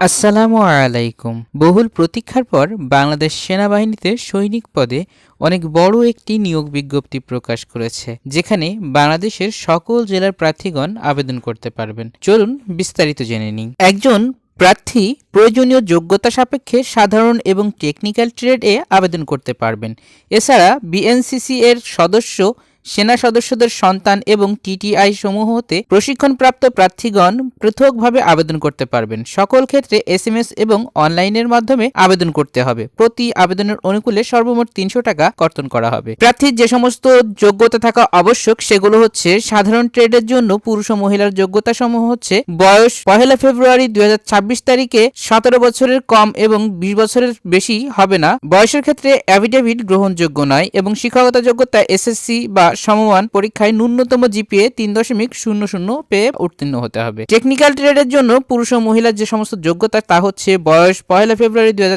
আসসালামু আলাইকুম। বহুল প্রতীক্ষার পর বাংলাদেশ সেনাবাহিনীতে সৈনিক পদে অনেক বড় একটি নিয়োগ বিজ্ঞপ্তি প্রকাশ করেছে, যেখানে বাংলাদেশের সকল জেলার প্রার্থীগণ আবেদন করতে পারবেন। চলুন বিস্তারিত জেনে নিই। একজন প্রার্থী প্রয়োজনীয় যোগ্যতা সাপেক্ষে সাধারণ এবং টেকনিক্যাল ট্রেডে আবেদন করতে পারবেন। এছাড়া বিএনসিসি এর সদস্য সেনা সদস্যদের সন্তান এবং টিটিআই সমূহ হতে প্রশিক্ষণপ্রাপ্ত প্রার্থীগণ পৃথকভাবে আবেদন করতে পারবেন। সকল ক্ষেত্রে এসএমএস এবং অনলাইনের মাধ্যমে আবেদন করতে হবে। প্রতি আবেদনের অনুকূলে সর্বমোট তিনশো টাকা কর্তন করা হবে। প্রার্থীর যে সমস্ত যোগ্যতা থাকা আবশ্যক, সেগুলো হচ্ছে সাধারণ ট্রেডের জন্য পুরুষ ও মহিলার যোগ্যতা সমূহ হচ্ছে বয়স পহেলা ফেব্রুয়ারি দুই হাজার ছাব্বিশ তারিখে সতেরো বছরের কম এবং বিশ বছরের বেশি হবে না। বয়সের ক্ষেত্রে অ্যাফিডেভিট গ্রহণযোগ্য নয় এবং শিক্ষাগত যোগ্যতা এসএসসি বা সমমান পরীক্ষায় ন্যূনতম জিপিএ তিন দশমিক শূন্য শূন্য পেয়ে উত্তীর্ণ হতে হবে। টেকনিক্যাল ট্রেডের জন্য পুরুষ ও মহিলার যে সমস্ত যোগ্যতা তা হচ্ছে বয়স পয়লা ফেব্রুয়ারি দুই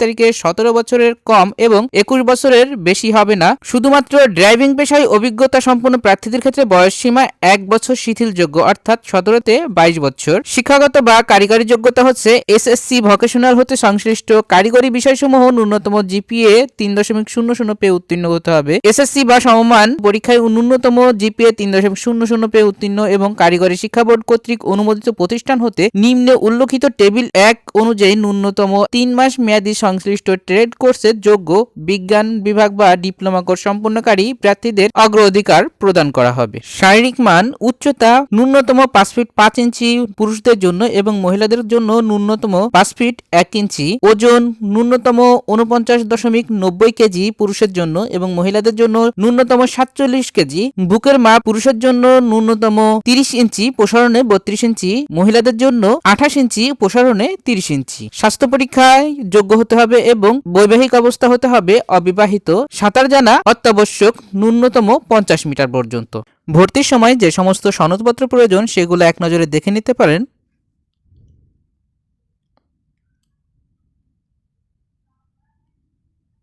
তারিখে সতেরো বছরের কম এবং একুশ বছরের বেশি হবে না। শুধুমাত্র ড্রাইভিং পেশায় অভিজ্ঞতা সম্পন্ন প্রার্থীদের ক্ষেত্রে বয়স সীমা এক বছর শিথিলযোগ্য, অর্থাৎ সতেরোতে বাইশ বছর। শিক্ষাগত বা কারিগরি যোগ্যতা হচ্ছে এসএসসি ভোকেশনাল হতে সংশ্লিষ্ট। কারিগরি বিষয়সমূহ ন্যূনতম জিপিএ তিন দশমিক শূন্য শূন্য পেয়ে উত্তীর্ণ হতে হবে। এসএসসি বা সমমান পরীক্ষায় ন্যূনতম জিপিএ তিন দশমিক শূন্য শূন্য পেয়ে উত্তীর্ণ এবং কারিগরি শিক্ষা বোর্ড কর্তৃক অনুমোদিত প্রতিষ্ঠান হতে নিম্নে উল্লেখিত টেবিল এক অনুযায়ী ন্যূনতম তিন মাস মেয়াদী সংশ্লিষ্ট ট্রেড কোর্সের যোগ্য বিজ্ঞান বিভাগ বা ডিপ্লোমা কোর্স সম্পন্নকারী প্রার্থীদের অগ্রাধিকার প্রদান করা হবে। শারীরিক মান, উচ্চতা, ন্যূনতম পাঁচ ফিট পাঁচ ইঞ্চি পুরুষদের জন্য এবং মহিলাদের জন্য ন্যূনতম পাঁচ ফিট এক ইঞ্চি। ওজন, ন্যূনতম উনপঞ্চাশ দশমিক নব্বই কেজি পুরুষের জন্য এবং মহিলাদের জন্য ন্যূনতম সাতচল্লিশ কেজি, বুকের মাপ পুরুষের জন্য ন্যূনতম তিরিশ ইঞ্চি, প্রসারণে বত্রিশ ইঞ্চি, মহিলাদের জন্য আঠাশ ইঞ্চি, প্রসারণে তিরিশ ইঞ্চি। স্বাস্থ্য পরীক্ষায় যোগ্য হতে হবে এবং বৈবাহিক অবস্থা হতে হবে অবিবাহিত। সাঁতার জানা অত্যাবশ্যক, ন্যূনতম পঞ্চাশ মিটার পর্যন্ত। ভর্তির সময় যে সমস্ত সনদপত্র প্রয়োজন, সেগুলো এক নজরে দেখে নিতে পারেন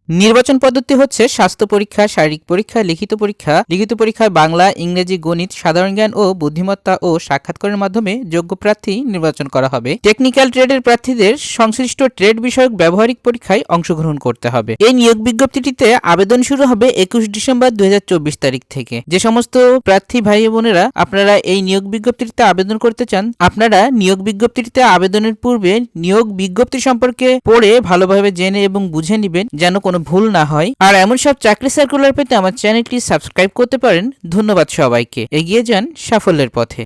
নির্বাচন পদ্ধতি হচ্ছে স্বাস্থ্য পরীক্ষা, শারীরিক পরীক্ষা, লিখিত পরীক্ষা। লিখিত পরীক্ষায় বাংলা, ইংরেজি, গণিত, সাধারণ জ্ঞান ও বুদ্ধিমত্তা ও সাক্ষাৎকারের মাধ্যমে যোগ্য প্রার্থী নির্বাচন করা হবে। টেকনিক্যাল ট্রেডের প্রার্থীদের সংশ্লিষ্ট ট্রেড বিষয়ক ব্যবহারিক পরীক্ষায় অংশগ্রহণ করতে হবে। এই নিয়োগ বিজ্ঞপ্তিটিতে আবেদন শুরু হবে একুশ ডিসেম্বর দুই হাজার চব্বিশ তারিখ থেকে। যে সমস্ত প্রার্থী ভাই বোনেরা আপনারা এই নিয়োগ বিজ্ঞপ্তিটিতে আবেদন করতে চান, আপনারা নিয়োগ বিজ্ঞপ্তিটিতে আবেদনের পূর্বে নিয়োগ বিজ্ঞপ্তি সম্পর্কে পড়ে ভালোভাবে জেনে এবং বুঝে নেবেন যেন কোনো ভুল না হয়। আর এমন সব চাকরি সার্কুলার পেতে আমার চ্যানেলটি সাবস্ক্রাইব করতে পারেন। ধন্যবাদ সবাইকে। এগিয়ে যান সাফল্যের পথে।